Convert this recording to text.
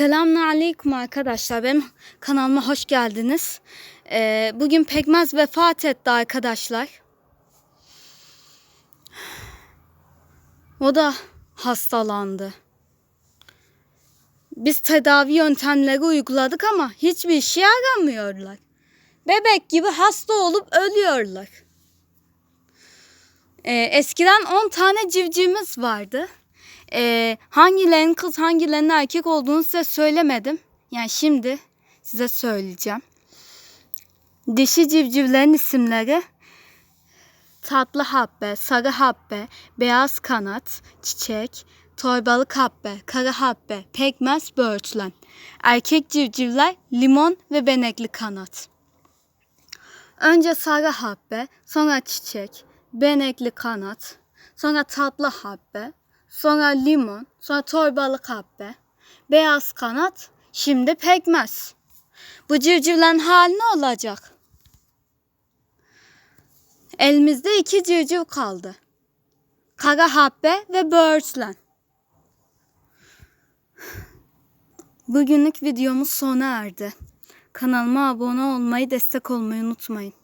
Selamünaleyküm arkadaşlar. Benim kanalıma hoş geldiniz. Ee, bugün Pekmez vefat etti arkadaşlar. O da hastalandı. Biz tedavi yöntemleri uyguladık ama hiçbir işe yaramıyorlar. Bebek gibi hasta olup ölüyorlar. Ee, eskiden 10 tane civcivimiz vardı. Ee, hangilerinin kız hangilerinin erkek olduğunu size söylemedim. Yani şimdi size söyleyeceğim. Dişi civcivlerin isimleri tatlı habbe, sarı habbe, beyaz kanat, çiçek, torbalık habbe, kara habbe, pekmez, böğürtlen. Erkek civcivler limon ve benekli kanat. Önce sarı habbe, sonra çiçek, benekli kanat, sonra tatlı habbe, sonra limon, sonra torbalık habbe, beyaz kanat, şimdi pekmez. Bu civcivlerin hali ne olacak? Elimizde iki civciv kaldı. Kara habbe ve böğürtlen. Bugünlük videomuz sona erdi. Kanalıma abone olmayı, destek olmayı unutmayın.